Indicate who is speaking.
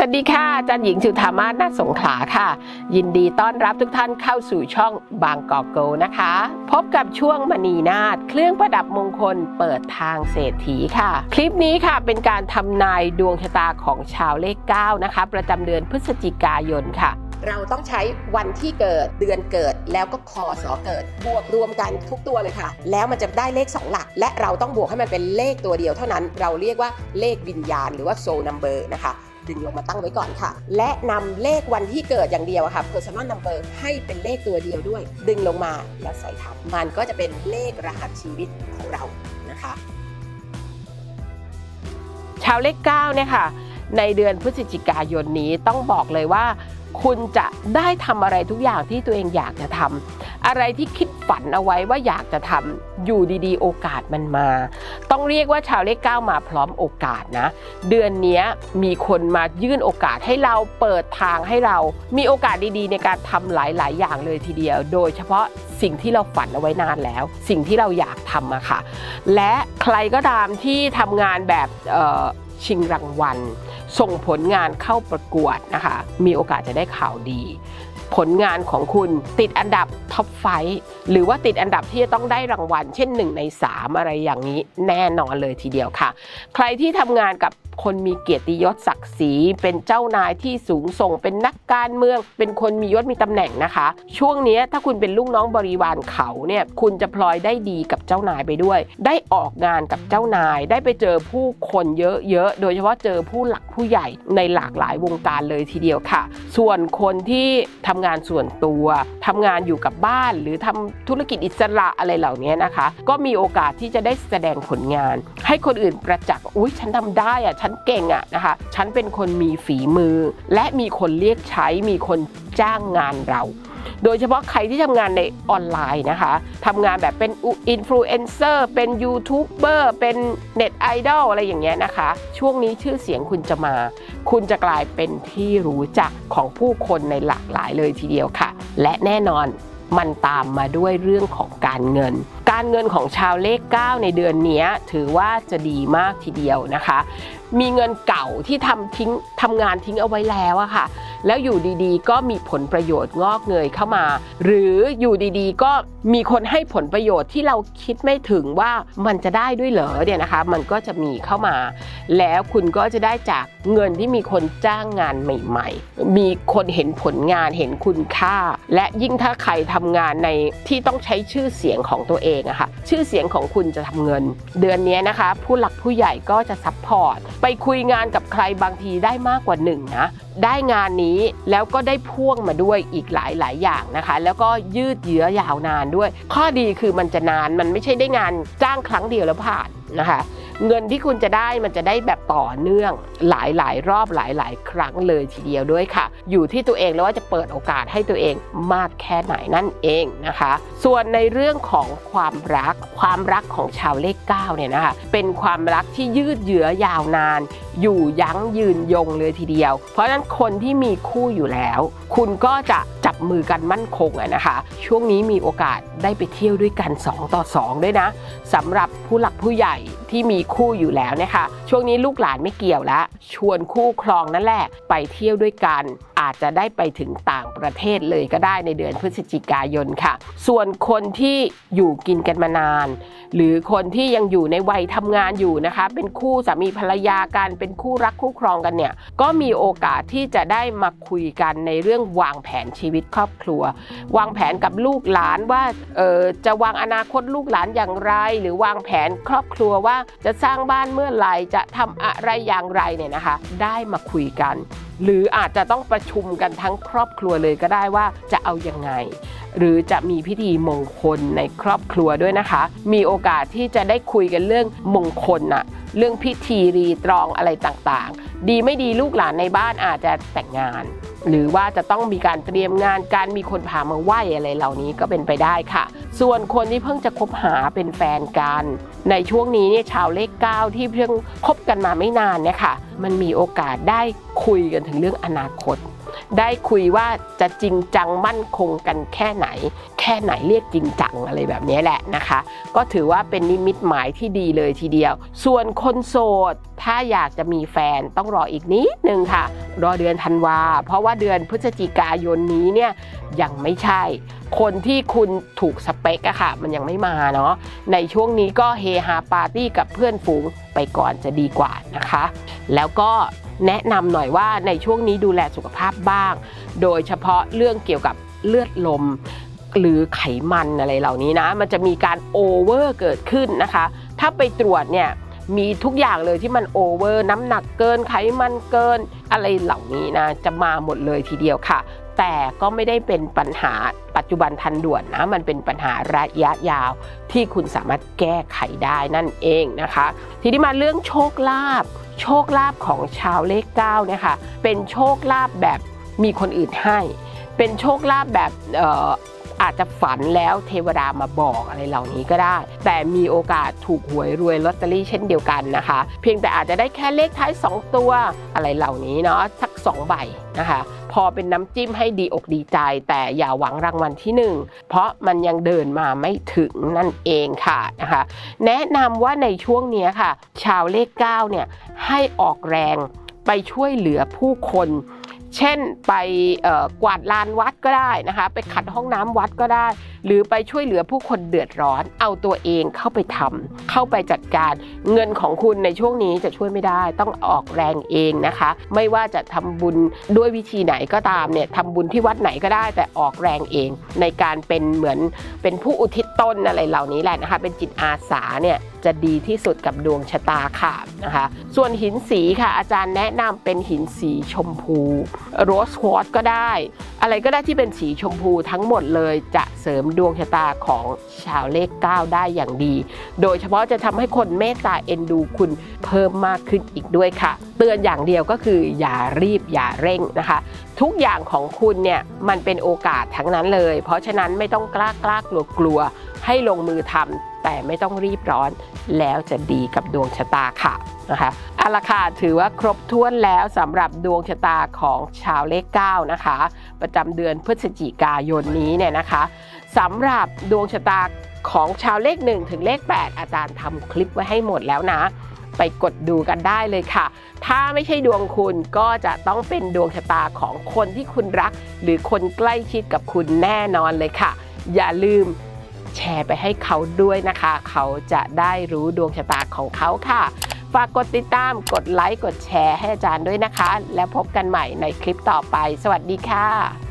Speaker 1: สวัสดีค่ะอาจารย์หญิงจุธามาศนาสงขลาค่ะ ยินดีต้อนรับทุกท่านเข้าสู่ช่องบางกอกโกนะคะ พบกับช่วงมณีนาฏเครื่องประดับมงคลเปิดทางเศรษฐีค่ะ คลิปนี้ค่ะเป็นการทำนายดวงชะตาของชาวเลข 9 นะคะ ประจำเดือนพฤศจิกายนค่ะเราต้องใช้วันที่เกิดเดือนเกิดแล้วก็คอสอเกิด บวกรวมกันทุกตัวเลยค่ะ แล้วมันจะได้เลข 2 หลัก และเราต้องบวกให้มันเป็นเลขตัวเดียวเท่านั้น เราเรียกว่าเลขวิญญาณหรือว่า soul number นะคะ ดึงลงมาตั้งไว้ก่อนค่ะ และนำเลขวันที่เกิดอย่างเดียวค่ะ personal number ให้เป็นเลขตัวเดียวด้วย ดึงลงมาแล้วใส่ทับ มันก็จะเป็นเลขรหัสชีวิตของเรานะคะชาวเลข9เนี่ยค่ะในเดือนพฤศจิกายนนี้ต้องบอกเลยว่า คุณจะได้ทำอะไรทุกอย่างที่ตัวเองอยากจะทำอะไรที่คิดฝันเอาไว้ว่าอยากจะทำอยู่ดีๆ โอกาสมันมา ต้องเรียกว่าชาวเลขเก้ามาพร้อมโอกาสนะ เดือนนี้มีคนมายื่นโอกาสให้เราเปิดทางให้เรา มีโอกาสดีๆ ในการทำหลายๆ อย่างเลยทีเดียว โดยเฉพาะสิ่งที่เราฝันเอาไว้นานแล้ว สิ่งที่เราอยากทำอะค่ะ และใครก็ตามที่ทำงานแบบ ชิงรางวัล ส่งผลงานเข้าประกวดนะคะ มีโอกาสจะได้ข่าวดี ผลงานของคุณติดอันดับท็อปไฟหรือว่าติดอันดับที่จะต้องได้รางวัล เช่น 1 ใน 3 อะไรอย่างนี้แน่นอนเลยทีเดียวค่ะ ใครที่ทำงานกับ คนมีเกียรติยศศักดิ์ศรีเป็นเจ้านายที่สูงส่ง เป็นนักการเมือง เป็นคนมียศมีตำแหน่งนะคะ ช่วงนี้ถ้าคุณเป็นลูกน้องบริวารเขาเนี่ยคุณจะพลอยได้ดีกับเจ้านายไปด้วย ได้ออกงานกับเจ้านาย ได้ไปเจอผู้คนเยอะๆ โดยเฉพาะเจอผู้หลักผู้ใหญ่ในหลากหลายวงการเลยทีเดียวค่ะ ส่วนคนที่ทำงานส่วนตัวทำงานอยู่กับบ้านหรือทำธุรกิจอิสระอะไรเหล่านี้นะคะ ก็มีโอกาสที่จะได้แสดงผลงาน ให้คนอื่นประจักษ์อุ้ยฉันทำได้อะฉันันเก่งอะนะคะ ฉันเป็นคนมีฝีมือ และมีคนเรียกใช้ มีคนจ้างงานเรา โดยเฉพาะใครที่ทำงานในออนไลน์นะคะทำงานแบบเป็นอินฟลูเอนเซอร์ เป็นยูทูบเบอร์ เป็นเน็ตไอดอลอะไรอย่างเงี้ยนะคะ ช่วงนี้ชื่อเสียงคุณจะมา คุณจะกลายเป็นที่รู้จักของผู้คนในหลากหลายเลยทีเดียวค่ะ และแน่นอนมันตามมาด้วยเรื่องของการเงิน การเงินของชาวเลข 9 ในเดือนนี้ถือว่าจะดีมากทีเดียวนะคะ มีเงินเก่าที่ทำทิ้งทำงานทิ้งเอาไว้แล้วอะค่ะ แล้วอยู่ดีๆ ก็มีผลประโยชน์งอกเงยเข้ามา หรืออยู่ดีๆ ก็มีคนให้ผลประโยชน์ที่เราคิดไม่ถึงว่ามันจะได้ด้วยเหรอเนี่ยนะคะ มันก็จะมีเข้ามา แล้วคุณก็จะได้จากเงินที่มีคนจ้างงานใหม่ ๆ มีคนเห็นผลงานเห็นคุณค่า และยิ่งถ้าใครทำงานในที่ต้องใช้ชื่อเสียงของตัวเองอะค่ะชื่อเสียงของคุณจะทำเงิน เดือนนี้นะคะ ผู้หลักผู้ใหญ่ก็จะซัพพอร์ตไปคุยงานกับใครบางทีได้มากกว่าหนึ่งนะได้งานนี้แล้วก็ได้พ่วงมาด้วยอีกหลายหลายๆอย่างนะคะ แล้วก็ยืดเยื้อยาวนานด้วย ข้อดีคือมันจะนานมันไม่ใช่ได้งานจ้างครั้งเดียวแล้วผ่านนะคะเงินที่คุณจะได้มันจะได้แบบต่อเนื่องหลายหลายๆรอบหลายหลาย ๆ ครั้งเลยทีเดียวด้วยค่ะ อยู่ที่ตัวเองแล้วว่าจะเปิดโอกาสให้ตัวเองมากแค่ไหนนั่นเองนะคะ ส่วนในเรื่องของความรักความรักของชาวเลข9เนี่ยนะคะเป็นความรักที่ยืดเยื้อยาวนาน อยู่ยั้งยืนยงเลยทีเดียว เพราะฉะนั้นคนที่มีคู่อยู่แล้ว คุณก็จะจับมือกันมั่นคงนะคะ ช่วงนี้มีโอกาสได้ไปเที่ยวด้วยกัน 2 ต่อ 2 ด้วยนะสำหรับผู้หลักผู้ใหญ่ที่มีคู่อยู่แล้วนะคะ ช่วงนี้ลูกหลานไม่เกี่ยวแล้ว ชวนคู่ครองนั่นแหละไปเที่ยวด้วยกันอาจจะได้ไปถึงต่างประเทศเลยก็ได้ในเดือนพฤศจิกายนค่ะ ส่วนคนที่อยู่กินกันมานาน หรือคนที่ยังอยู่ในวัยทำงานอยู่นะคะ เป็นคู่สามีภรรยากันเป็นคู่รักคู่ครองกันเนี่ยก็มีโอกาสที่จะได้มาคุยกันในเรื่องวางแผนชีวิตครอบครัว วางแผนกับลูกหลานว่าเออจะวางอนาคตลูกหลานอย่างไร หรือวางแผนครอบครัวว่าจะสร้างบ้านเมื่อไหร่จะทำอะไรอย่างไรเนี่ยนะคะ ได้มาคุยกัน หรืออาจจะต้องประชุมกันทั้งครอบครัวเลยก็ได้ว่าจะเอาอยังไงหรือจะมีพิธีมงคลในครอบครัวด้วยนะคะ มีโอกาสที่จะได้คุยกันเรื่องมงคลนะเรื่องพิธีรีตรองอะไรต่างๆ ดีไม่ดีลูกหลานในบ้านอาจจะแต่งงาน หรือว่าจะต้องมีการเตรียมงานการมีคนพามาไหว้อะไรเหล่านี้ก็เป็นไปได้ค่ะ ส่วนคนที่เพิ่งจะคบหาเป็นแฟนกัน ในช่วงนี้เนี่ยชาวเลขเก้าที่เพิ่งคบกันมาไม่นานเนี่ยค่ะ มันมีโอกาสได้คุยกันถึงเรื่องอนาคต ได้คุยว่าจะจริงจังมั่นคงกันแค่ไหน แค่ไหนเรียกจริงจังอะไรแบบนี้แหละนะคะ ก็ถือว่าเป็นนิมิตหมายที่ดีเลยทีเดียว ส่วนคนโสด ถ้าอยากจะมีแฟนต้องรออีกนิดนึงค่ะ รอเดือนธันวา เพราะว่าเดือนพฤศจิกายนนี้เนี่ยยังไม่ใช่ คนที่คุณถูกสเปคอะค่ะ มันยังไม่มาเนาะในช่วงนี้ก็เฮฮาปาร์ตี้กับเพื่อนฝูงไปก่อนจะดีกว่านะคะ แล้วก็ แนะนำหน่อยว่าในช่วงนี้ดูแลสุขภาพบ้าง โดยเฉพาะเรื่องเกี่ยวกับเลือดลม หรือไขมันอะไรเหล่านี้นะ มันจะมีการโอเวอร์เกิดขึ้นนะคะ ถ้าไปตรวจเนี่ย มีทุกอย่างเลยที่มันโอเวอร์น้ำหนักเกินไขมันเกิน อะไรเหล่านี้นะจะมาหมดเลยทีเดียวค่ะ แต่ก็ไม่ได้เป็นปัญหาปัจจุบันทันด่วนนะ มันเป็นปัญหาระยะยาว ที่คุณสามารถแก้ไขได้นั่นเองนะคะ ทีนี้มาเรื่องโชคลาภโชคลาภของชาวเลขเก้าเนี่ยค่ะเป็นโชคลาภแบบมีคนอื่นให้ เป็นโชคลาภแบบ อาจจะฝันแล้วเทวดามาบอกอะไรเหล่านี้ก็ได้ แต่มีโอกาสถูกหวยรวยลอตเตอรี่เช่นเดียวกันนะคะ เพียงแต่อาจจะได้แค่เลขท้าย 2 ตัวอะไรเหล่านี้เนาะสัก 2 ใบนะคะพอเป็นน้ำจิ้มให้ดีอกดีใจ แต่อย่าหวังรางวัลที่ 1 เพราะมันยังเดินมาไม่ถึงนั่นเองค่ะนะคะแนะนำว่าในช่วงนี้ค่ะ ชาวเลข9เนี่ยให้ออกแรงไปช่วยเหลือผู้คน เช่นไปกวาดลานวัดก็ได้นะคะ ไปขัดห้องน้ำวัดก็ได้ หรือไปช่วยเหลือผู้คนเดือดร้อน เอาตัวเองเข้าไปทำเข้าไปจัดการเงินของคุณในช่วงนี้จะช่วยไม่ได้ต้องออกแรงเองนะคะ ไม่ว่าจะทำบุญด้วยวิธีไหนก็ตามเนี่ยทำบุญที่วัดไหนก็ได้แต่ออกแรงเอง ในการเป็นเหมือนเป็นผู้อุทิศตนอะไรเหล่านี้แหละนะคะ เป็นจิตอาสาเนี่ยจะดีที่สุดกับดวงชะตาค่ะนะคะ ส่วนหินสีค่ะอาจารย์แนะนำเป็นหินสีชมพูโรสควอตก็ได้ อะไรก็ได้ที่เป็นสีชมพูทั้งหมดเลยจะเสริมดวงชะตาของชาวเลข 9 ได้อย่างดี โดยเฉพาะจะทำให้คนเมตตาเอ็นดูคุณเพิ่มมากขึ้นอีกด้วยค่ะ เตือนอย่างเดียวก็คืออย่ารีบอย่าเร่งนะคะ ทุกอย่างของคุณเนี่ยมันเป็นโอกาสทั้งนั้นเลย เพราะฉะนั้นไม่ต้องกล้ากล้ากลัวกลัวให้ลงมือทำ แต่ไม่ต้องรีบร้อนแล้วจะดีกับดวงชะตาค่ะนะคะเอาละค่ะถือว่าครบถ้วนแล้วสำหรับดวงชะตาของชาวเลข9นะคะ ประจำเดือนพฤศจิกายนนี้เนี่ยนะคะสำหรับดวงชะตาของชาวเลข 1 ถึงเลข 8 อาจารย์ทำคลิปไว้ให้หมดแล้วนะ ไปกดดูกันได้เลยค่ะ ถ้าไม่ใช่ดวงคุณก็จะต้องเป็นดวงชะตาของคนที่คุณรัก หรือคนใกล้ชิดกับคุณแน่นอนเลยค่ะ อย่าลืม แชร์ไปให้เขาด้วยนะคะ เขาจะได้รู้ดวงชะตาของเขาค่ะ ฝากกดติดตาม กดไลค์ กดแชร์ให้อาจารย์ด้วยนะคะ แล้วพบกันใหม่ในคลิปต่อไป สวัสดีค่ะ